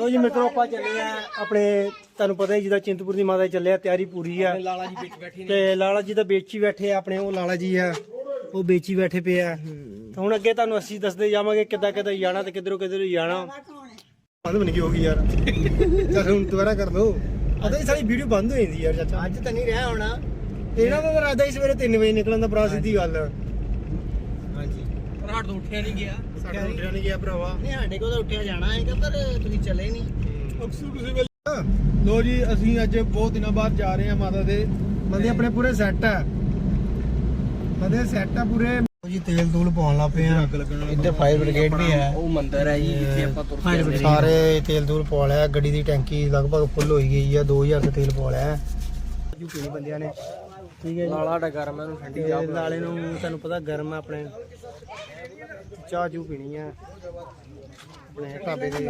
ਲੋ ਜੀ ਮਿੱਤਰੋ ਆਪਾਂ ਚੱਲੇ ਆ ਆਪਣੇ ਤੁਹਾਨੂੰ ਪਤਾ ਹੀ ਜਿਹਦਾ ਚਿੰਤਪੁਰ ਦੀ ਮਾਤਾ ਚੱਲੇ ਆ ਤਿਆਰੀ ਪੂਰੀ ਆ। ਲਾਲਾ ਜੀ ਵਿੱਚ ਬੈਠੇ ਤੇ ਲਾਲਾ ਜੀ ਤਾਂ ਵੇਚੀ ਬੈਠੇ ਆ ਆਪਣੇ ਉਹ ਲਾਲਾ ਜੀ ਆ ਉਹ ਵੇਚੀ ਬੈਠੇ ਪਏ ਆ। ਤੇ ਹੁਣ ਅੱਗੇ ਤੁਹਾਨੂੰ ਅਸੀਂ ਦੱਸਦੇ ਜਾਵਾਂਗੇ ਕਿੱਦਾਂ ਕਿੱਦਾਂ ਜਾਣਾ ਤੇ ਕਿੱਧਰੋਂ ਕਿੱਧਰੋਂ ਜਾਣਾ। ਬੰਦ ਬਣ ਗਈ ਹੋ ਗਈ ਯਾਰ। ਚੱਲ ਹੁਣ ਦੁਬਾਰਾ ਕਰ ਦੋ ਪਤਾ ਹੀ ਸਾਰੀ ਵੀਡੀਓ ਬੰਦ ਹੋ ਜਾਂਦੀ ਯਾਰ ਚਾਚਾ। ਅੱਜ ਤਾਂ ਨਹੀਂ ਰਿਹਾ ਹੋਣਾ। ਇਹਨਾਂ ਦਾ ਇਰਾਦਾ ਹੀ ਸਵੇਰੇ 3 ਵਜੇ ਨਿਕਲਣ ਦਾ ਭਰਾ ਸਿੱਧੀ ਗੱਲ ਹਾਂਜੀ। ਪਰ ਹੱਟ ਤੋਂ ਉੱਠਿਆ ਨਹੀਂ ਗਿਆ। ਸਾਡਾ ਉੱਠਿਆ ਨਹੀਂ ਗਿਆ ਭਰਾਵਾ। ਨਹੀਂ ਸਾਡੇ ਕੋਲ ਤਾਂ ਉੱਠਿਆ ਜਾਣਾ ਹੈ ਪਰ ਤੁਸੀਂ ਚੱਲੇ ਨਹੀਂ ਅਕਸਰ ਕਿਸੇ ਵੇਲੇ ਲੋ ਜੀ ਅਸੀਂ ਅੱਜ ਬਹੁਤ ਦਿਨਾਂ ਬਾਅਦ ਜਾ ਰਹੇ ਹਾਂ ਮਾਤਾ ਦੇ। ਬੰਦੇ ਆਪਣੇ ਪੂਰੇ ਸੈੱਟ ਆ। ਬੰਦੇ ਸੈੱਟ ਆ ਪੂਰੇ। ਜੀ ਤੇਲ ਤੂਲ ਪਾਉਣ ਲੱਗ ਪਏ ਆ। ਅੱਗ ਲੱਗਣ ਵਾਲਾ ਇੱਧਰ ਫਾਇਰ ਬ੍ਰਿਗੇਡ ਵੀ ਹੈ। ਉਹ ਮੰਦਿਰ ਹੈ ਜੀ ਜਿੱਥੇ ਆਪਾਂ ਤੁਰ ਕੇ ਸਾਰੇ ਤੇਲ ਤੂਲ ਪਵਾ ਲਿਆ। ਗੱਡੀ ਦੀ ਟੈਂਕੀ ਲਗਭਗ ਫੁੱਲ ਹੋਈ ਗਈ ਆ। 2000 ਦਾ ਤੇਲ ਪਵਾ ਲਿਆ। ਜੂ ਪੀਣੀ ਬੰਦਿਆਂ ਨੇ। ਠੀਕ ਹੈ ਜੀ। ਲਾਲਾ ਡਾ ਗਰਮ ਹੈ ਉਹਨੂੰ ਠੰਡੀ ਤੇ ਨਾਲੇ ਨੂੰ ਤੁਹਾਨੂੰ ਪਤਾ ਗਰਮ ਆ ਆਪਣੇ। ਚਾਹ ਚੂ ਪੀਣੀ ਆ। ਆਪਣੇ ਢਾਬੇ ਦੇ।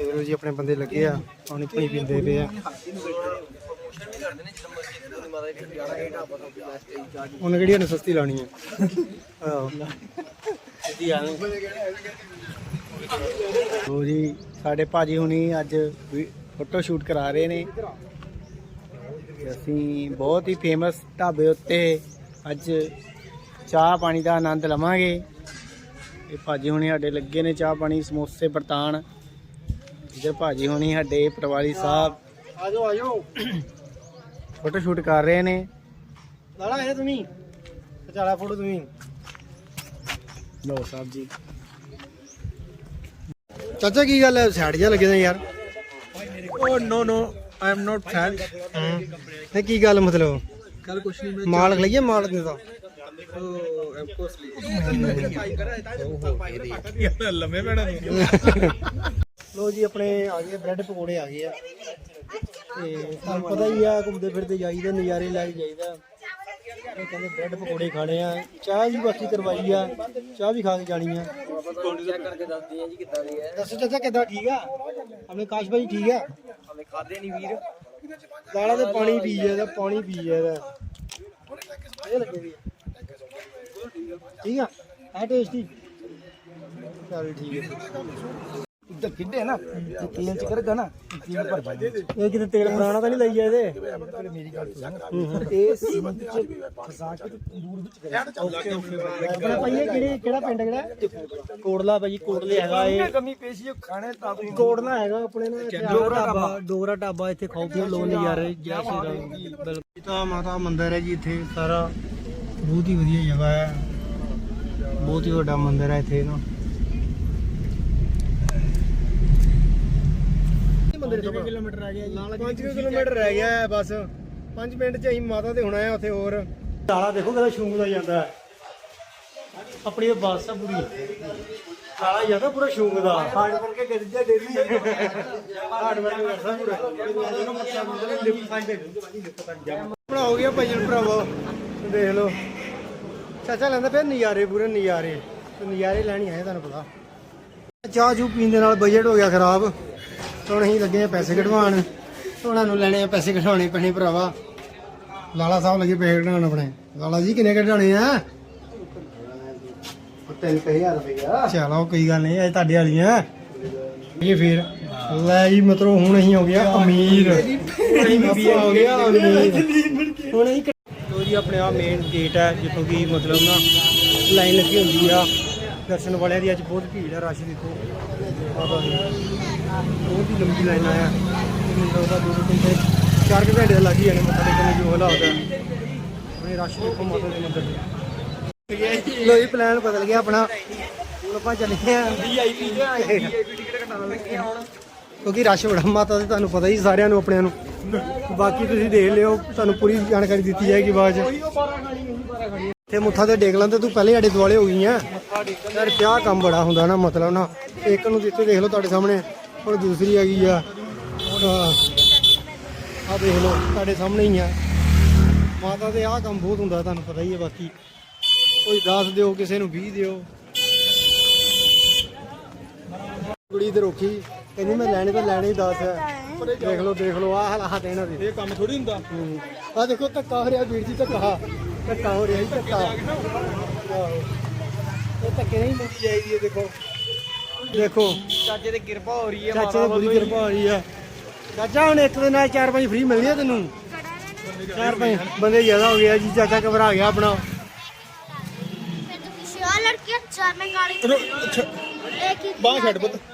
ਇਹੋ ਜੀ, ਆਪਣੇ ਬੰਦੇ ਲੱਗੇ ਆ, ਪਾਣੀ ਪੀ ਪੀਂਦੇ ਪਏ ਆ। ਉਹਨੇ ਕਿਹੜੀ ਨੇ ਸਸਤੀ ਲਾਣੀ ਆ? ਆਹੋ। ਸਿੱਧੀ ਆ ਜੀ, ਸਾਡੇ ਭਾਜੀ ਹੁਣੀ ਅੱਜ ਫੋਟੋ ਸ਼ੂਟ ਕਰਾ ਰਹੇ ਨੇ। ਅਸੀਂ ਬਹੁਤ ਹੀ ਫੇਮਸ ਢਾਬੇ ਉੱਤੇ ਅੱਜ ਚਾਹ ਪਾਣੀ ਦਾ ਆਨੰਦ ਲਵਾਂਗੇ। ਇਹ ਭਾਜੀ ਹੁਣੀ ਸਾਡੇ ਲੱਗੇ ਨੇ ਚਾਹ ਪਾਣੀ ਸਮੋਸੇ ਬਰਤਾਨ। ਇਧਰ ਭਾਜੀ ਹੁਣੀ ਸਾਡੇ ਪਟਵਾਰੀ ਸਾਹਿਬ। ਆਜੋ ਆਜੋ। ਫੋਟੋ ਸ਼ੂਟ ਕਰ ਰਹੇ ਨੇ। ਲਾਲਾ ਇਹ ਤੁਸੀਂ? ਖਚਾਲਾ ਫੋਟੋ ਤੁਸੀਂ। ਲੋ ਸਾਹਿਬ ਜੀ। ਚਾਚਾ ਕੀ ਗੱਲ ਹੈ? ਸਾਈਡ ਜਿਹਾ ਲੱਗੇ ਨੇ ਯਾਰ। Oh no no I am not fan ਇਹ ਕੀ ਗੱਲ ਮਤਲਬ? ਕੱਲ ਕੁਛ ਨਹੀਂ ਮੈਂ ਮਾਲ ਲਈਏ ਮਾਲ ਦੇ ਤਾਂ? ਲੰਮੇ ਪੈਣਾ ਲੋ ਜੀ, ਆਪਣੇ ਆ ਗਏ ਬ੍ਰੈਡ ਪਕੌੜੇ ਆ ਗਏ ਆ। ਤੇ ਤੁਹਾਨੂੰ ਪਤਾ ਹੀ ਆ, ਘੁੰਮਦੇ ਫਿਰਦੇ ਜਾਈਦਾ, ਨਜ਼ਾਰੇ ਲੈ ਕੇ ਜਾਈਦਾ। ਇਹ ਕਹਿੰਦੇ ਬ੍ਰੈਡ ਪਕੌੜੇ ਖਾਣੇ ਆ। ਚਾਹ ਵੀ ਬਾਕੀ ਕਰਵਾਈ ਆ, ਚਾਹ ਵੀ ਖਾ ਕੇ ਜਾਣੀ ਆ। ਚੈੱਕ ਕਰਕੇ ਦੱਸਦੇ ਆ ਜੀ ਕਿੱਦਾਂ ਦੀ ਹੈ ਦੱਸੋ ਚਾਚਾ, ਕਿੱਦਾਂ ਠੀਕ ਆ? ਆਪਣੇ ਕਾਸ਼ ਭਾਈ ਠੀਕ ਆ? ਹਮੇ ਖਾਦੇ ਨਹੀਂ ਵੀਰ ਲਾਲਾ ਤੇ ਪਾਣੀ ਪੀ ਜਾਂਦਾ ਪਾਣੀ ਪੀ ਜਾਂਦਾ ਇਹ ਲੱਗੇ ਵੀ ਆ। ਠੀਕ ਆ? ਆ ਟੇਸਟੀ ਚੱਲ ਠੀਕ ਹੈ ਇੱਧਰ ਕਿੱਡੇ ਨਾ। ਤੇ ਤੇਲ ਚ ਕਰਗਾ ਨਾ ਤੇਲ ਭਰ ਜਾਂਦੇ ਇਹ ਕਿਤੇ ਤੇਲ ਪੁਰਾਣਾ ਤਾਂ ਨਹੀਂ ਲਈ ਆ ਇਹਦੇ ਮੇਰੀ ਗੱਲ ਸੁਣ। ਇਹ ਸਿੰਧ ਚ ਫਸਾ ਕੇ ਤੇ ਤੰਦੂਰ ਵਿੱਚ ਕਰਿਆ ਆਪਣਾ ਭਾਈ ਕਿਹੜੇ ਕਿਹੜਾ ਪਿੰਡ ਕਿਹੜਾ? ਕੋੜਲਾ ਭਾਜੀ ਕੋੜਲੇ ਹੈਗਾ ਇਹ। ਕਮੀ ਪੇਸ਼ੀ ਉਹ ਖਾਣੇ ਤਾਂ ਤੁਸੀਂ ਕੋੜਨਾ ਹੈਗਾ ਆਪਣੇ ਨਾਲ ਇੱਥੇ ਡੋਗਰਾ ਢਾਬਾ। ਡੋਗਰਾ ਢਾਬਾ ਇੱਥੇ ਖਾਓ ਪੀਓ ਲੋ ਨਜ਼ਾਰੇ ਜੈ ਸ਼੍ਰੀ ਰਾਮ। ਬਿਲਕੁਲ। ਤਾਂ ਮਾਤਾ ਮੰਦਿਰ ਹੈ ਜੀ ਇੱਥੇ ਸਾਰਾ ਬਹੁਤ ਹੀ ਵਧੀਆ ਜਗ੍ਹਾ ਹੈ। ਬਹੁਤ ਹੀ ਵੱਡਾ ਮੰਦਿਰ ਹੈ ਇੱਥੇ ਨਾ ਮੰਦਿਰ ਤੋਂ ਕਿਲੋਮੀਟਰ ਰਹਿ ਗਿਆ ਜੀ। 5 ਕਿਲੋਮੀਟਰ ਰਹਿ ਗਿਆ ਹੈ ਬਸ। 5 ਮਿੰਟ ਚ ਅਸੀਂ ਮਾਤਾ ਦੇ ਹੁਣ ਆ ਉੱਥੇ ਹੋਰ। ਤਾਲਾ ਦੇਖੋ ਕਿਹਦਾ ਸ਼ੂੰਗਦਾ ਜਾਂਦਾ ਹੈ। ਆਪਣੀ ਇਹ ਬੱਸ ਆ ਪੂਰੀ। ਕਾਲਾ ਜਾਂਦਾ ਪੂਰਾ ਸ਼ੂੰਗਦਾ ਹਾਰਡ ਕਰਕੇ ਗੱਜਾ ਡੇਰੀ ਹਾਰਡ ਵਰਕ ਕਰਦਾ ਪੂਰਾ। ਲਿਫਟ ਸਾਈਡ ਤੇ। ਬਣਾ ਹੋ ਗਿਆ ਭਾਈ ਭਰਾਵਾ। ਦੇਖ ਲਓ। ਚਾਚਾ ਲੈਂਦਾ ਫਿਰ ਨਜ਼ਾਰੇ ਪੂਰੇ ਨਜ਼ਾਰੇ। ਤੇ ਨਜ਼ਾਰੇ ਲੈਣੀ ਆਏ ਤੁਹਾਨੂੰ ਪਤਾ। ਚਾਹ ਚੂ ਪੀਣ ਦੇ ਨਾਲ ਬਜਟ ਹੋ ਗਿਆ ਖਰਾਬ। ਹੁਣ ਅਸੀਂ ਲੱਗੇ ਆ ਪੈਸੇ ਕਢਵਾਉਣ। ਉਹਨਾਂ ਨੂੰ ਲੈਣੇ ਆ ਪੈਸੇ ਕਢਾਉਣੇ ਪੈਣੇ ਭਰਾਵਾ। ਲਾਲਾ ਸਾਹਿਬ ਲੱਗੇ ਪੈਸੇ ਕਢਾਉਣ ਆਪਣੇ। ਲਾਲਾ ਜੀ ਕਿੰਨੇ ਕਢਾਉਣੇ ਆ? ਤਿੰਨ ਹਜ਼ਾਰ ਰੁਪਇਆ ਚਲੋ ਕੋਈ ਗੱਲ ਨਹੀਂ ਇਹ ਤੁਹਾਡੇ ਵਾਲੀਆਂ। ਇਹ ਫੇਰ ਲੈ ਜੀ ਮਤਲਬ ਹੁਣ ਅਸੀਂ ਹੋ ਗਿਆ ਅਮੀਰ। ਅਸੀਂ ਹੋ ਗਿਆ ਅਮੀਰ। ਹੁਣ ਅਸੀਂ ਜੀ ਆਪਣੇ ਆ ਮੇਨ ਗੇਟ ਹੈ, ਜਿੱਥੋਂ ਕਿ ਮਤਲਬ ਨਾ ਲਾਈਨ ਲੱਗੀ ਹੁੰਦੀ ਆ। ਦਰਸ਼ਨ ਵਾਲਿਆਂ ਦੀ ਅੱਜ ਬਹੁਤ ਭੀੜ ਹੈ ਰਸ਼ ਦੇਖੋ। ਬਾਬਾ ਜੀ, ਬਹੁਤ ਹੀ ਲੰਬੀ ਲਾਈਨ ਆਇਆ। ਮੈਨੂੰ ਲੱਗਦਾ ਦੋ ਘੰਟੇ, ਚਾਰ ਕੁ ਘੰਟੇ ਲੱਗ ਹੀ ਜਾਣੇ ਮੱਥਾ ਟੇਕਣ ਨੂੰ, ਜੋ ਹਾਲਾਤ ਹੈ ਆਪਣੇ ਰਸ਼ ਦੇਖੋ ਮਾਤਾ ਦੇ ਮੰਦਿਰ ਲੋ ਜੀ ਪਲਾਨ ਬਦਲ ਗਿਆ ਆਪਣਾ। ਹੁਣ ਆਪਾਂ ਚੱਲੇ ਆ ਵੀਆਈਪੀ ਵੀਆਈਪੀ ਟਿਕਟ ਕਟਾਉਣ ਲੱਗੇ ਹੁਣ ਕਿਉਂਕਿ ਰਸ਼ ਬੜਾ ਮਾਤਾ ਦੇ, ਤੁਹਾਨੂੰ ਪਤਾ ਹੀ ਸਾਰਿਆਂ ਨੂੰ, ਆਪਣਿਆਂ ਨੂੰ। ਬਾਕੀ ਤੁਸੀਂ ਦੇਖ ਲਿਓ, ਤੁਹਾਨੂੰ ਪੂਰੀ ਜਾਣਕਾਰੀ ਦਿੱਤੀ ਜਾਏਗੀ ਬਾਅਦ ਚ। ਇੱਥੇ ਮੁੱਥਾ ਤੇ ਡੇਕ ਲੈਂਦੇ ਤੂੰ ਪਹਿਲੇ ਸਾਡੇ ਦੁਆਲੇ ਹੋ ਗਈ ਆ। ਯਾਰ, ਕਿਆ ਕੰਮ ਬੜਾ ਹੁੰਦਾ ਨਾ, ਮਤਲਬ ਨਾ। ਇੱਕ ਨੂੰ ਜਿੱਥੇ ਦੇਖ ਲਓ ਤੁਹਾਡੇ ਸਾਹਮਣੇ, ਹੁਣ ਦੂਸਰੀ ਹੈਗੀ ਆ। ਆ ਦੇਖ ਲਓ, ਤੁਹਾਡੇ ਸਾਹਮਣੇ ਹੀ ਆ। ਮਾਤਾ ਦੇ ਆਹ ਕੰਮ ਬਹੁਤ ਹੁੰਦਾ, ਤੁਹਾਨੂੰ ਪਤਾ ਹੀ ਹੈ ਬਾਕੀ। ਕੋਈ 10 ਦਿਓ, ਕਿਸੇ ਨੂੰ 20 ਦਿਓ। ਕੁੜੀ ਤੇ ਰੋਕੀ ਕਹਿੰਦੀ ਮੈਂ ਲੈਣੇ ਤਾਂ ਲੈਣੇ ਹੀ 10 ਹੈ ਦੇਖ ਲਓ ਦੇਖ ਲਓ ਆਹ ਹਾਲਾਤ ਇਹਨਾਂ ਦੇ ਇਹ ਕੰਮ ਥੋੜੀ ਹੁੰਦਾ ਆ ਦੇਖੋ ਧੱਕਾ ਹੋ ਰਿਹਾ ਵੀਰ ਜੀ ਧੱਕਾ ਧੱਕਾ ਹੋ ਰਿਹਾ ਜੀ ਧੱਕਾ ਆਹੋ। ਇਹ ਧੱਕੇ ਨਹੀਂ ਮੁੱਕ ਜਾਈਦੀ ਹੈ ਦੇਖੋ ਦੇਖੋ ਚਾਚੇ ਦੀ ਕਿਰਪਾ ਹੋ ਰਹੀ ਹੈ ਚਾਚੇ ਦੀ ਬੜੀ ਕਿਰਪਾ ਹੋ ਰਹੀ ਆ ਚਾਚਾ ਹੁਣ ਇੱਕ ਦੇ ਨਾਲ ਚਾਰ ਪੰਜ ਫ੍ਰੀ ਮਿਲਣੀ ਆ ਤੈਨੂੰ ਚਾਰ ਪੰਜ ਬੰਦੇ ਜ਼ਿਆਦਾ ਹੋ ਗਿਆ ਜੀ ਚਾਚਾ ਘਬਰਾ ਗਿਆ ਆਪਣਾ फिर तो किसी और लड़की चार में गाड़ी ਚਲੋ एक ही ਬਾਹ ਛੱਡ ਪੁੱਤ एक खिला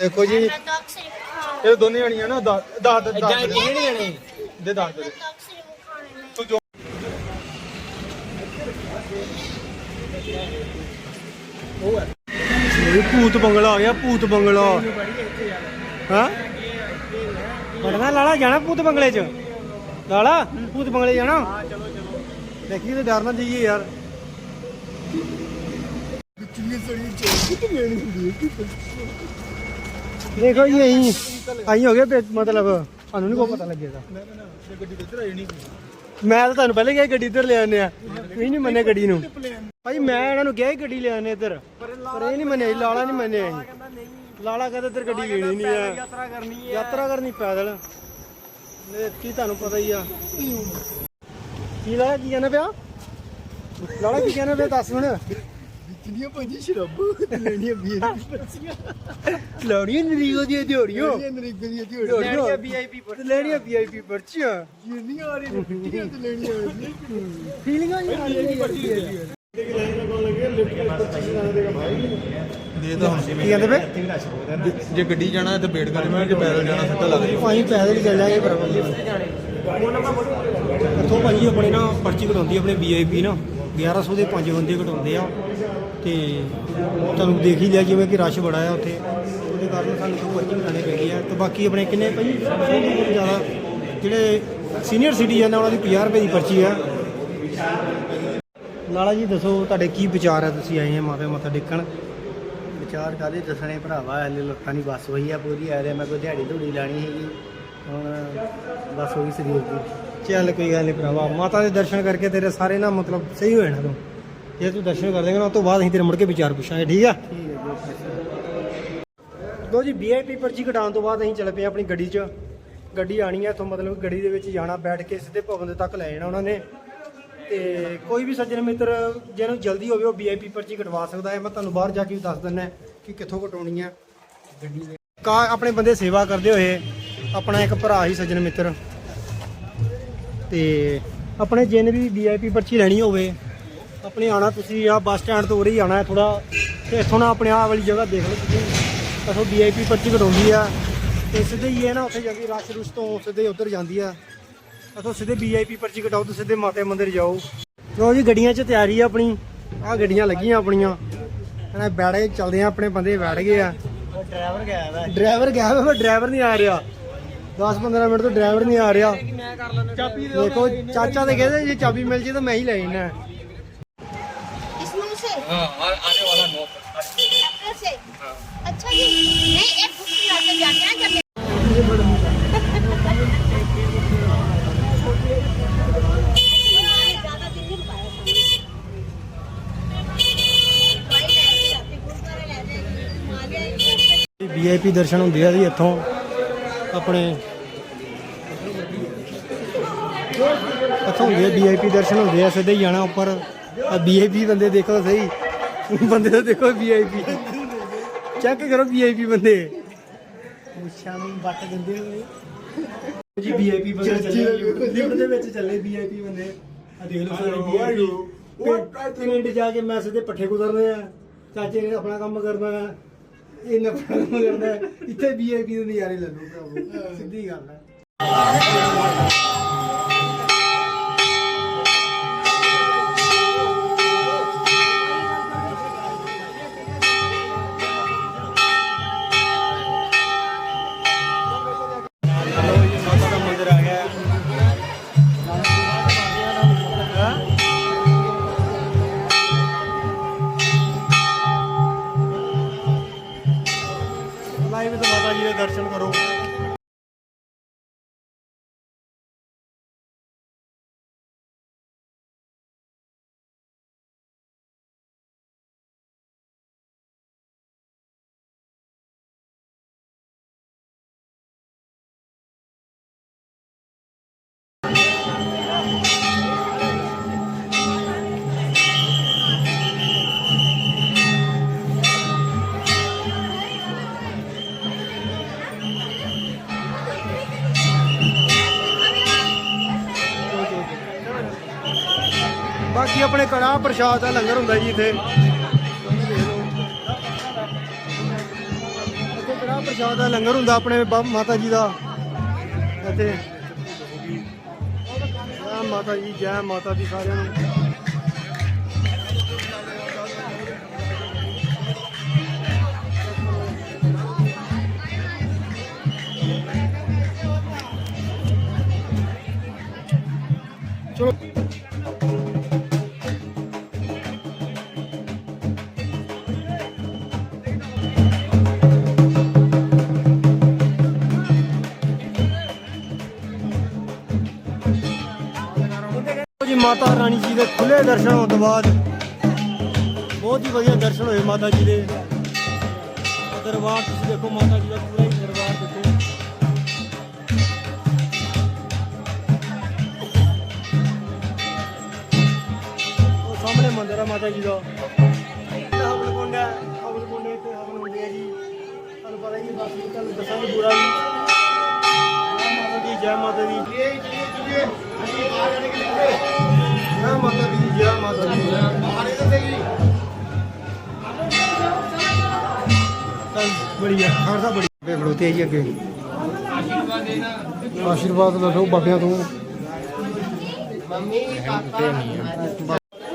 ਦੇਖੋ ਜੀ ਇਹ ਦੋਨੇ ਆਣੀਆਂ ਨਾ 10 10 ਇਦਾਂ ਇਹ ਨਹੀਂ ਆਣੇ ਦੇ 10 ਦੇ ਉਹ ਹੈ। ਇਹ ਭੂਤ ਬੰਗਲਾ ਆ ਗਿਆ ਭੂਤ ਬੰਗਲਾ। ਹਾਂ? ਬੜਨਾ ਲਾਲਾ ਜਾਣਾ ਭੂਤ ਬੰਗਲੇ ਚ? ਲਾਲਾ ਭੂਤ ਬੰਗਲੇ ਜਾਣਾ? ਹਾਂ ਚਲੋ ਚਲੋ। ਦੇਖੀ ਤੇ ਡਰਨਾ ਜਾਈਏ ਯਾਰ। ਦੇਖੋ ਜੀ ਅਸੀਂ ਅਸੀਂ ਹੋ ਗਏ ਬੇ- ਮਤਲਬ ਸਾਨੂੰ ਨਹੀਂ ਕੋਈ ਪਤਾ ਲੱਗੇਗਾ। ਗੱਡੀ ਕਿੱਧਰ ਆਈ ਨਹੀਂ ਮੈਂ ਤਾਂ ਤੁਹਾਨੂੰ ਪਹਿਲੇ ਕਿਹਾ ਗੱਡੀ ਇੱਧਰ ਲੈ ਆਉਂਦੇ ਆ। ਤੁਸੀਂ ਨਹੀਂ ਮੰਨੇ ਗੱਡੀ ਨੂੰ। ਭਾਈ ਮੈਂ ਇਹਨਾਂ ਨੂੰ ਕਿਹਾ ਸੀ ਗੱਡੀ ਲੈ ਆਉਂਦੇ ਇੱਧਰ। ਪਰ ਇਹ ਨਹੀਂ ਮੰਨੇ ਲਾਲਾ ਨਹੀਂ ਮੰਨੇ ਅਸੀਂ। ਲਾਲਾ ਕਹਿੰਦਾ ਇੱਧਰ ਗੱਡੀ ਲੈਣੀ ਨਹੀਂ ਆ ਯਾਤਰਾ ਕਰਨੀ ਹੈ ਯਾਤਰਾ ਕਰਨੀ ਪੈਦਲ। ਇਹ ਕੀ ਤੁਹਾਨੂੰ ਪਤਾ ਹੀ ਆ। ਕੀ ਲਾਲਾ ਕੀ ਕਹਿੰਦਾ ਪਿਆ? ਲਾਲਾ ਕੀ ਕਹਿੰਦਾ ਪਿਆ? ਦੱਸ ਹੁਣ। ਕਿੰਨੀਆਂ ਭਾਜੀ ਸ਼ਰਾਬਾਂ ਲੈਣੀਆਂ ਵੀਰ ਲਾਉਣੀਆਂ ਨਰੀਗੋ ਦੀਆਂ ਦਿਹਾੜੀਆਂ ਨਰੀਗੋ ਦੀਆਂ ਦਿਹਾੜੀਆਂ ਵੀਆਈਪੀ ਤੇ ਲੈਣੀਆਂ ਵੀਆਈਪੀ ਪਰਚੀਆਂ ਜਿੰਨੀਆਂ ਆ ਰਹੀਆਂ ਫਿੱਟੀਆਂ ਤੇ ਲੈਣੀਆਂ ਫੀਲਿੰਗਾਂ ਹੀ ਆ ਰਹੀਆਂ ਦੇ ਤਾਂ ਹੁਣ ਕੀ ਕਹਿੰਦੇ ਪਏ ਜੇ ਗੱਡੀ ਜਾਣਾ ਤੇ ਵੇਟ ਕਰ ਮੈਂ ਜੇ ਪੈਦਲ ਜਾਣਾ ਸਿੱਧਾ ਲੱਗ ਅਸੀਂ ਪੈਦਲ ਹੀ ਚੱਲ ਜਾਗੇ ਬਰਾਬਰ ਇੱਥੋਂ ਭਾਜੀ ਆਪਣੇ ਨਾ ਪਰਚੀ ਕਟਾਉਂਦੀ ਆਪਣੇ ਵੀਆਈਪੀ ਨਾ 1100 ਦੇ ਪੰਜ ਬੰਦੇ ਕਟਾਉਂਦੇ ਆ ਤੇ ਤੁਹਾਨੂੰ ਦੇਖ ਹੀ ਲਿਆ ਜਿਵੇਂ ਕਿ ਰਸ਼ ਬੜਾ ਆ ਉੱਥੇ ਉਹਦੇ ਕਾਰਨ ਸਾਨੂੰ ਤੋਂ ਪਰਚੀ ਕਟਾਉਣੀ ਪੈ ਗਈ ਆ। ਤੇ ਬਾਕੀ ਆਪਣੇ ਕਿੰਨੇ ਭਾਜੀ ਬਹੁਤ ਜ਼ਿਆਦਾ ਜਿਹੜੇ ਸੀਨੀਅਰ ਸਿਟੀਜ਼ਨ ਆ ਉਹਨਾਂ ਦੀ 50 ਰੁਪਏ ਦੀ ਪਰਚੀ ਆ। ਲਾਲਾ ਜੀ ਦੱਸੋ ਤੁਹਾਡੇ ਕੀ ਵਿਚਾਰ ਆ? ਤੁਸੀਂ ਆਏ ਆ ਮਾਤਾ ਮੱਥਾ ਟੇਕਣ ਵਿਚਾਰ ਕਾਦੇ ਦੱਸਣੇ ਭਰਾਵਾ ਹਲੇ ਲੋਕਾਂ ਦੀ ਬੱਸ ਹੋਈ ਆ ਪੂਰੀ ਆ ਰਿਹਾ ਮੈਂ ਕੋਈ ਦਿਹਾੜੀ ਧੂੜੀ ਲਾਣੀ ਹੈਗੀ ਹੁਣ ਬੱਸ ਹੋ ਗਈ ਸਰੀਰ ਦੀ। ਚੱਲ ਕੋਈ ਗੱਲ ਨਹੀਂ ਭਰਾਵਾ ਮਾਤਾ ਦੇ ਦਰਸ਼ਨ ਕਰਕੇ ਤੇਰੇ ਸਾਰੇ ਨਾ ਮਤਲਬ ਸਹੀ ਹੋ ਜਾਣਾ ਤੂੰ। ਜੇ ਤੂੰ ਦਰਸ਼ਨ ਕਰ ਦੇਗਾ ਨਾ, ਉਸ ਤੋਂ ਬਾਅਦ ਅਸੀਂ ਤੇਰੇ ਮੁੜ ਕੇ ਵਿਚਾਰ ਪੁੱਛਾਂਗੇ, ਠੀਕ ਆ? ਠੀਕ ਹੈ ਜੋ ਫੈਸਲਾ ਲੋ ਜੀ ਵੀਆਈਪੀ ਪਰਚੀ ਕਟਾਉਣ ਤੋਂ ਬਾਅਦ ਅਸੀਂ ਚੱਲ ਪਏ ਆਪਣੀ ਗੱਡੀ 'ਚ। ਗੱਡੀ ਆਣੀ ਹੈ ਇੱਥੋਂ ਮਤਲਬ ਗੱਡੀ ਦੇ ਵਿੱਚ ਜਾਣਾ, ਬੈਠ ਕੇ ਸਿੱਧੇ ਭਵਨ ਦੇ ਤੱਕ ਲੈ ਜਾਣਾ ਉਹਨਾਂ ਨੇ। ਤੇ ਕੋਈ ਵੀ ਸੱਜਣ ਮਿੱਤਰ, ਜਿਹਨੂੰ ਜਲਦੀ ਹੋਵੇ, ਉਹ ਵੀਆਈਪੀ ਪਰਚੀ ਕਟਵਾ ਸਕਦਾ ਹੈ। ਮੈਂ ਤੁਹਾਨੂੰ ਬਾਹਰ ਜਾ ਕੇ ਵੀ ਦੱਸ ਦਿੰਦਾ ਕਿ ਕਿੱਥੋਂ ਕਟਾਉਣੀ ਹੈ ਗੱਡੀ ਦੇ। ਕਾ ਆਪਣੇ ਬੰਦੇ ਸੇਵਾ ਕਰਦੇ ਹੋਏ, ਆਪਣਾ ਇੱਕ ਭਰਾ ਹੀ ਸੱਜਣ ਮਿੱਤਰ। ਤੇ ਆਪਣੇ ਜਿੰਨ ਵੀ ਵੀਆਈਪੀ ਪਰਚੀ ਲੈਣੀ ਹੋਵੇ ਆਪਣੇ ਆਣਾ ਤੁਸੀਂ ਆ ਬੱਸ ਸਟੈਂਡ ਤੋਂ ਉਰੇ ਹੀ ਆਣਾ ਹੈ ਥੋੜਾ ਤੇ ਇੱਥੋਂ ਨਾ ਆਪਣੇ ਆਹ ਵਾਲੀ ਜਗ੍ਹਾ ਦੇਖ ਲਓ ਤੁਸੀਂ। ਇੱਥੋਂ ਵੀਆਈਪੀ ਪਰਚੀ ਕਟਾਉਂਦੀ ਆ। ਤੇ ਸਿੱਧੇ ਹੀ ਹੈ ਨਾ ਉੱਥੇ ਜਾਂਦੀ ਰਸ਼ ਰੁਸ਼ ਤੋਂ ਸਿੱਧੇ ਉੱਧਰ ਜਾਂਦੀ ਆ। ਇੱਥੋਂ ਸਿੱਧੇ ਵੀਆਈਪੀ ਪਰਚੀ ਕਟਾਓ ਤੇ ਸਿੱਧੇ ਮਾਤੇ ਮੰਦਿਰ ਜਾਓ। ਲੋ ਜੀ ਗੱਡੀਆਂ 'ਚ ਤਿਆਰੀ ਆ ਆਪਣੀ। ਆਹ ਗੱਡੀਆਂ ਲੱਗੀਆਂ ਆਪਣੀਆਂ। ਇਹਨਾਂ ਬੈੜੇ ਚੱਲਦੇ ਆ ਆਪਣੇ ਬੰਦੇ ਬੈਠ ਗਏ ਆ। ਡਰਾਈਵਰ ਗਿਆ ਵਾ ਡਰਾਈਵਰ ਗਿਆ ਵਾ ਡਰਾਈਵਰ ਨਹੀਂ ਆ ਰਿਹਾ। 10-15 ਮਿੰਟ ਤੋਂ ਡਰਾਈਵਰ ਨਹੀਂ ਆ ਰਿਹਾ। ਚਾਬੀ ਦੇਖੋ ਚਾਚਾ ਤੇ ਕਹਿੰਦੇ ਜੇ ਚਾਬੀ ਮਿਲ ਜੇ ਤਾਂ ਮੈਂ ਹੀ ਲੈ ਜਾਣਾ हाँ और आने वाला ਵੀਆਈਪੀ ਦਰਸ਼ਨ ਹੁੰਦੇ ਆ ਜੀ ਇੱਥੋਂ, ਆਪਣੇ ਇੱਥੋਂ ਹੁੰਦੇ ਆ ਵੀਆਈਪੀ ਦਰਸ਼ਨ ਹੁੰਦੇ ਆ, ਸਿੱਧੇ ਜਾਣਾ ਉੱਪਰ। ਆ ਵੀਆਈਪੀ ਬੰਦੇ ਦੇਖੋ ਸਹੀ। ਬੰਦੇ ਤਾਂ ਦੇਖੋ ਵੀਆਈਪੀ ਚੈੱਕ ਕਰੋ ਵੀਆਈਪੀ ਬੰਦੇ। ਮੁੱਛਾਂ ਨੂੰ ਵੱਟ ਦਿੰਦੇ ਹੋਏ। ਜੀ ਵੀਆਈਪੀ ਬੰਦੇ ਚੱਲੇ ਲਿਫਟ ਦੇ ਵਿੱਚ ਚੱਲੇ ਵੀਆਈਪੀ ਬੰਦੇ। ਆ ਦੇਖ ਲਓ ਸਾਰੇ ਵੀਆਈਪੀ ਪਿੰਡ ਜਾ ਕੇ ਮੈਂ ਸਿੱਧੇ ਪੱਠੇ ਗੁਜ਼ਰਦੇ ਆ। ਚਾਚੇ ਨੇ ਆਪਣਾ ਕੰਮ ਕਰਨਾ ਹੈ ਇਹ ਨਫਾ ਕੰਮ ਕਰਦਾ ਹੈ। ਇੱਥੇ ਵੀਆਈਪੀ ਦੇ ਨਜ਼ਾਰੇ ਲੈ ਲਓ ਭਰਾਵੋ। ਸਿੱਧੀ ਗੱਲ ਹੈ ਆਪਣੇ ਕੜਾ ਪ੍ਰਸ਼ਾਦ ਦਾ ਲੰਗਰ ਹੁੰਦਾ ਜੀ ਇੱਥੇ। ਇੱਥੇ ਕੜਾ ਪ੍ਰਸ਼ਾਦ ਦਾ ਲੰਗਰ ਹੁੰਦਾ ਆਪਣੇ ਮਾਤਾ ਜੀ ਦਾ। ਇੱਥੇ। ਜੈ ਮਾਤਾ ਜੀ, ਜੈ ਮਾਤਾ ਦੀ ਸਾਰਿਆਂ ਨੂੰ। ਚਲੋ। ਦੇ ਖੁੱਲੇ ਦਰਸ਼ਨ ਹੋਣ ਤੋਂ ਬਾਅਦ ਬਹੁਤ ਹੀ ਵਧੀਆ ਦਰਸ਼ਨ ਹੋਏ ਮਾਤਾ ਜੀ ਦੇ। ਦਰਬਾਰ ਤੁਸੀਂ ਦੇਖੋ ਮਾਤਾ ਜੀ ਦਾ ਪੂਰਾ ਹੀ ਦਰਬਾਰ ਦੇਖੋ। ਉਹ ਸਾਹਮਣੇ ਮੰਦਿਰ ਆ ਮਾਤਾ ਜੀ ਦਾ। ਹਵਨ ਕੁੰਡ ਹੈ। ਹਵਨ ਕੁੰਡ ਇੱਥੇ ਹਵਨ ਹੁੰਦੇ ਆ ਜੀ। ਤੁਹਾਨੂੰ ਪਤਾ ਹੀ ਹੈ ਬਾਕੀ ਤੁਹਾਨੂੰ ਦੱਸਾਂਗੇ ਪੂਰਾ ਵੀ ਜੈ ਮਾਤਾ ਦੀ, ਜੈ ਮਾਤਾ ਦੀ। ਜੈ ਮਾਤਾ ਦੀ ਜੈ ਮਾਤਾ ਦੀ। ਬੜੀਆ ਬੜੀ ਬੇਖੜੋਤੇ ਜੀ ਅੱਗੇ ਆਸ਼ੀਰਵਾਦ ਲਓ ਬਾਬਿਆਂ ਤੋਂ।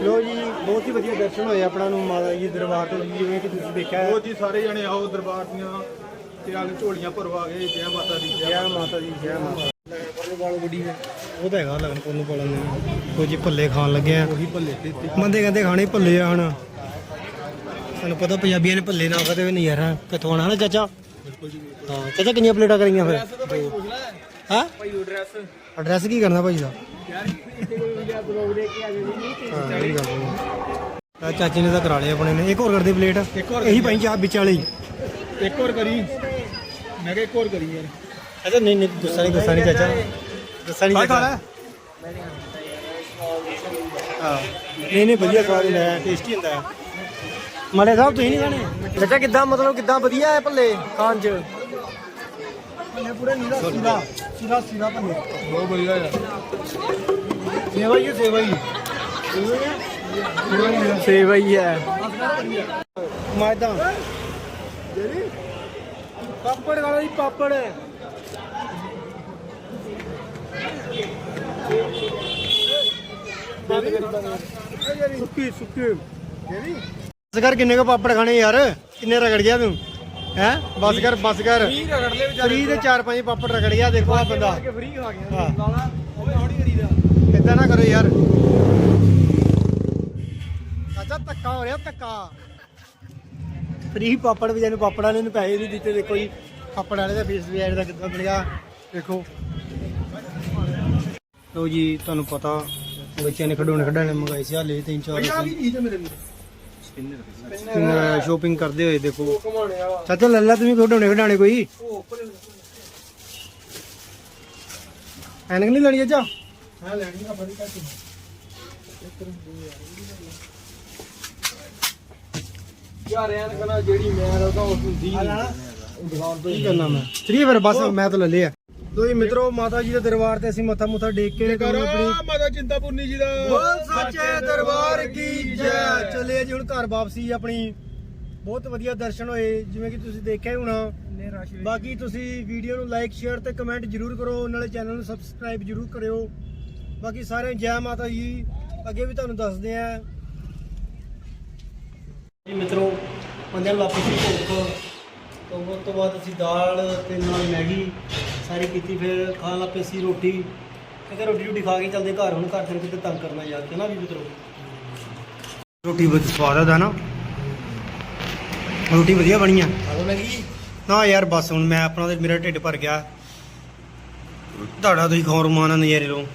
ਲੋ ਜੀ ਬਹੁਤ ਹੀ ਵਧੀਆ ਦਰਸ਼ਨ ਹੋਏ ਆਪਣਾ ਨੂੰ ਮਾਤਾ ਜੀ ਦਰਬਾਰ ਤੋਂ ਜਿਵੇਂ ਕਿ ਤੁਸੀਂ ਦੇਖਿਆ ਹੈ। ਉਹ ਜੀ ਸਾਰੇ ਜਣੇ ਆਓ ਦਰਬਾਰ ਦੀਆਂ। ਤੇ ਆਲ ਝੋਲੀਆਂ ਭਰਵਾ ਕੇ ਜੈ ਮਾਤਾ ਦੀ ਜੈ ਜੈ ਮਾਤਾ ਦੀ। ਜੈ ਮਾਤਾ ਵਾਲੋ ਗੁੱਡੀ ਉਹ ਤਾਂ ਹੈਗਾ ਲਗਨ ਕੋਲ ਪਾਲਣ ਨੇ ਕੋਈ ਜੀ ਭੱਲੇ ਖਾਣ ਲੱਗੇ ਆ। ਉਹੀ ਭੱਲੇ ਬੰਦੇ ਕਹਿੰਦੇ ਖਾਣੇ ਭੱਲੇ ਆ ਹਣ। ਸਾਨੂੰ ਪਤਾ ਪੰਜਾਬੀਆਂ ਨੇ ਭੱਲੇ ਨਾ ਖਾਦੇ ਵੀ ਨਹੀਂ ਯਾਰ ਕਿੱਥੋਂ ਆਣਾ ਨਾ ਚਾਚਾ? ਹਾਂ ਚਾਚਾ ਕਿੰਨੀਆਂ ਪਲੇਟਾਂ ਕਰੀਆਂ ਫਿਰ? ਹਾਂ? ਭਾਈ ਐਡਰੈਸ ਐਡਰੈਸ ਕੀ ਕਰਨਾ ਭਾਈ ਦਾ? ਯਾਰ ਇੱਥੇ ਕੋਈ ਵੀਡੀਓ ਬਲੌਗ ਦੇ ਕੇ ਆ ਜਾਵੇ ਹਾਂ ਚਾਚੇ ਨੇ ਤਾਂ ਕਰਾ ਲਿਆ ਆਪਣੇ ਨੇ। ਇੱਕ ਹੋਰ ਕਰਦੇ ਪਲੇਟ। ਇੱਕ ਹੋਰ ਇਹੀ ਪਾਈ ਚਾਹ ਵਿੱਚ ਵਾਲੀ। ਇੱਕ ਹੋਰ ਕਰੀ। ਮੈਂ ਕਿਹਾ ਇੱਕ ਹੋਰ ਕਰੀ ਯਾਰ। ਅੱਛਾ ਨਹੀਂ ਨਹੀਂ ਗੁੱਸਾ ਨਹੀਂ ਗੁੱਸਾ ਨਹੀਂ ਚਾਚਾ। ਗੁੱਸਾ ਨਹੀਂ ਚਾਚਾ। ਹਾਂ। ਨਹੀਂ ਨਹੀਂ ਵਧੀਆ ਸਵਾਦ ਹੁੰਦਾ ਹੈ ਟੇਸਟੀ ਹੁੰਦਾ। ਹੈ ਮਾੜੇ ਸਾਹਿਬ ਤੁਸੀਂ ਨਹੀਂ ਖਾਣੇ? ਚਾਚਾ ਕਿੱਦਾਂ ਮਤਲਬ ਕਿੱਦਾਂ ਵਧੀਆ ਹੈ ਭੱਲੇ ਖਾਣ ਚ? ਭੱਲੇ ਪੂਰੇ ਨੀਲਾ ਸੀਰਾ। ਸੀਰਾ ਸੀਰਾ ਭੱਲੇ। ਬਹੁਤ ਵਧੀਆ ਯਾਰ। ਸੇਵਾ ਹੀ ਹੈ ਸੇਵਾ ਹੀ। ਸੇਵਾ ਹੀ ਹੈ। ਮਾਇਦਾ ਜਿਹੜੀ? ਪਾਪੜ ਵਾਲਾ ਜੀ ਪਾਪੜ। ਸੁੱਕੀ ਸੁੱਕੀ ਜਿਹੜੀ ਬਸ ਕਰ ਕਿੰਨੇ ਕੋ ਪਾਪੜ ਖਾਣੇ ਯਾਰ? ਕਿੰਨੇ ਰਗੜ ਗਿਆ ਤੂੰ? ਹੈ? ਬਸ ਕਰ ਬਸ ਕਰ। ਰਗੜ ਲੈ ਫਰੀ ਦੇ ਚਾਰ ਪੰਜ ਪਾਪੜ ਰਗੜ ਗਿਆ ਦੇਖੋ ਆ ਬੰਦਾ। ਫਰੀ ਖਾ ਗਿਆ ਹਾਂ। ਲਾਲਾ ਉਹ ਹੌੜੀ ਕਰੀਦਾ। ਇਦਾਂ ਨਾ ਕਰੋ ਯਾਰ। ਚਾਚਾ ਧੱਕਾ ਹੋ ਰਿਹਾ ਧੱਕਾ। ਫਰੀ ਪਾਪੜ ਵੀ ਨੂੰ ਪਾਪੜਾਂ ਨੇ ਪੈਸੇ ਨਹੀਂ ਦਿੱਤੇ ਦੇਖੋ ਜੀ। ਪਾਪੜ ਵਾਲੇ ਦਾ ਫੇਸ ਵੀ ਐਡ ਦਾ ਕਿੱਦਾਂ ਬਣਿਆ ਦੇਖੋ। ਲੋ ਜੀ ਤੁਹਾਨੂੰ ਪਤਾ ਬੱਚਿਆਂ ਨੇ ਖਡੋਣੇ ਖਡਾਣੇ ਮੰਗਾਏ ਸੀ ਹਾਲੇ ਤਿੰਨ ਚਾਰ ਚੀਜ਼ ਹੈ। ਮੇਰੇ ਲਈ ਸ਼ੋਪਿੰਗ ਕਰਦੇ ਹੋਏ ਦੇਖੋ। ਚਾਚਾ ਲੱਲਾ ਤੁਸੀਂ ਖਡੋਣੇ ਖਡਾਣੇ ਕੋਈ? ਐਨਕ ਨਹੀਂ ਲੈਣੀ ਚਾਚਾ? ਹਾਂ ਲੈਣੀ ਆ ਬੜੀ ਘੱਟ ਯਾਰ ਐਨ ਕਨਾ ਜਿਹੜੀ ਮੈਂ ਉਹਦਾ ਉਸ ਹੁੰਦੀ ਦੁਕਾਨ ਤੋਂ ਕੀ ਕਰਨਾ ਮੈਂ? ਚਲੀਏ ਫਿਰ ਬਸ ਮੈਂ ਤਾਂ ਲੈ ਲਿਆ ਲੋ ਜੀ ਮਿੱਤਰੋ ਮਾਤਾ ਜੀ ਦੇ ਦਰਬਾਰ ਤੇ ਅਸੀਂ ਮੱਥਾ ਮੁੱਥਾ ਟੇਕ ਕੇ ਕਰੋ ਆਪਣੀ ਮਾਤਾ ਚਿੰਤਾਪੁਰਨੀ ਜੀ ਦਾ। ਬੋਲ ਸੱਚੇ ਦਰਬਾਰ ਕੀ ਜੈ। ਚੱਲੇ ਜੀ ਹੁਣ ਘਰ ਵਾਪਸੀ ਆਪਣੀ ਬਹੁਤ ਵਧੀਆ ਦਰਸ਼ਨ ਹੋਏ ਜਿਵੇਂ ਕਿ ਤੁਸੀਂ ਦੇਖਿਆ ਹੀ ਹੋਣਾ। ਬਾਕੀ ਤੁਸੀਂ ਵੀਡੀਓ ਨੂੰ ਲਾਈਕ ਸ਼ੇਅਰ ਤੇ ਕਮੈਂਟ ਜਰੂਰ ਕਰੋ ਨਾਲੇ ਚੈਨਲ ਨੂੰ ਸਬਸਕ੍ਰਾਈਬ ਜਰੂਰ ਕਰਿਓ। ਬਾਕੀ ਸਾਰਿਆਂ ਨੂੰ ਜੈ ਮਾਤਾ ਜੀ ਅੱਗੇ ਵੀ ਤੁਹਾਨੂੰ ਦੱਸਦੇ ਆ। ਜੀ ਮਿੱਤਰੋ ਬੰਦਿਆਂ ਵਾਪਸੀ ਭੁੱਖ ਤੋਂ ਉਸ ਤੋਂ ਬਾਅਦ ਅਸੀਂ ਦਾਲ ਤੇ ਨਾਲ ਮੈਗੀ ਸਾਰੀ ਕੀਤੀ ਫਿਰ ਖਾਣ ਲੱਗ ਪਏ ਸੀ ਰੋਟੀ। ਕਹਿੰਦੇ ਰੋਟੀ ਰੋਟੀ ਖਾ ਕੇ ਚੱਲਦੇ ਘਰ ਹੁਣ ਘਰ ਦੇ ਕਿਤੇ ਤੰਗ ਕਰਨਾ ਯਾਰ ਕਿ ਨਾ ਵੀ ਮਿੱਤਰੋ ਰੋਟੀ ਬਹੁਤ ਸਵਾਦ ਆ ਨਾ। ਰੋਟੀ ਵਧੀਆ ਬਣੀ ਆ। ਨਾ ਯਾਰ ਬਸ ਹੁਣ ਮੈਂ ਆਪਣਾ ਤੇ ਮੇਰਾ ਢਿੱਡ ਭਰ ਗਿਆ। ਤੁਹਾਡਾ ਤੁਸੀਂ ਖੌਰ ਮਾਨਾ ਨਜ਼ਾਰੇ ਲਓ।